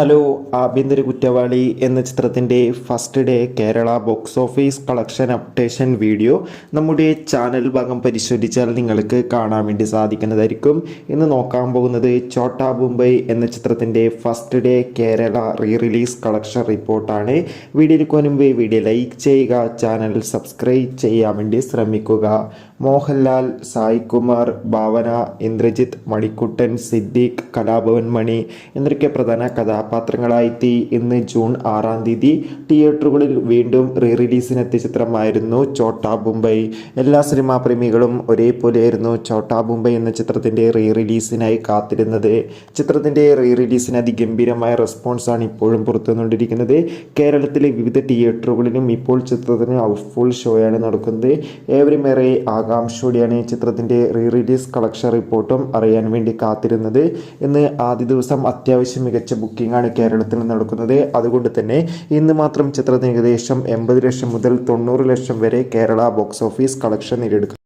Hello ആഭ്യന്തര കുറ്റവാളി എന്ന ചിത്രത്തിന്റെ first day Kerala box office collection updation video നമ്മുടെ ചാനൽ ഭാഗം പരിശോധിച്ചാൽ നിങ്ങൾക്ക് കാണാൻ വേണ്ടി സാധിക്കുന്നതായിരിക്കും. ഇന്ന് നോക്കാൻ പോകുന്നത് ചോട്ടാ മുംബൈ എന്ന ചിത്രത്തിന്റെ first day Kerala re release collection റിപ്പോർട്ടാണ് വീഡിയോയ്ക്ക് മുൻപ് വീഡിയോ ലൈക്ക് ചെയ്യുക ചാനൽ സബ്സ്ക്രൈബ് ചെയ്യാൻ വേണ്ടി ശ്രമിക്കുക. മോഹൻലാൽ സായ് കുമാർ ഭാവന ഇന്ദ്രജിത്ത് മണിക്കുട്ടൻ സിദ്ദീഖ് കലാഭവൻ മണി എന്നൊക്കെ പ്രധാന കഥാപാത്രങ്ങളായെത്തി ഇന്ന് ജൂൺ ആറാം തീയതി തിയേറ്ററുകളിൽ വീണ്ടും റീ റിലീസിനെത്തിയ ചിത്രമായിരുന്നു ചോട്ടാ മുംബൈ എല്ലാ സിനിമാ പ്രേമികളും ഒരേപോലെയായിരുന്നു ചോട്ടാ മുംബൈ എന്ന ചിത്രത്തിന്റെ റീ റിലീസിനായി കാത്തിരുന്നത്. ചിത്രത്തിന്റെ റീ റിലീസിന് അതിഗംഭീരമായ റെസ്പോൺസാണ് ഇപ്പോഴും പുറത്തുവന്നുകൊണ്ടിരിക്കുന്നത് കേരളത്തിലെ വിവിധ തിയേറ്ററുകളിലും ഇപ്പോൾ ചിത്രത്തിന് ഹൗസ്ഫുൾ ഷോയാണ് നടക്കുന്നത്. ഏവരും ഏറെ ആകാംക്ഷയോടെയാണ് ചിത്രത്തിന്റെ റീ റിലീസ് കളക്ഷൻ റിപ്പോർട്ടും അറിയാൻ വേണ്ടി കാത്തിരുന്നത്. ഇന്ന് ആദ്യ ദിവസം അത്യാവശ്യം മികച്ച ബുക്കിംഗ് ആണ് കേരളത്തിൽ നടക്കുന്നത്. അതുകൊണ്ട് തന്നെ ഇന്ന് മാത്രം ചിത്രത്തിന് ഏകദേശം എൺപത് ലക്ഷം മുതൽ തൊണ്ണൂറ് ലക്ഷം വരെ കേരള ബോക്സ് ഓഫീസ് കളക്ഷൻ നേടിയെടുക്കും.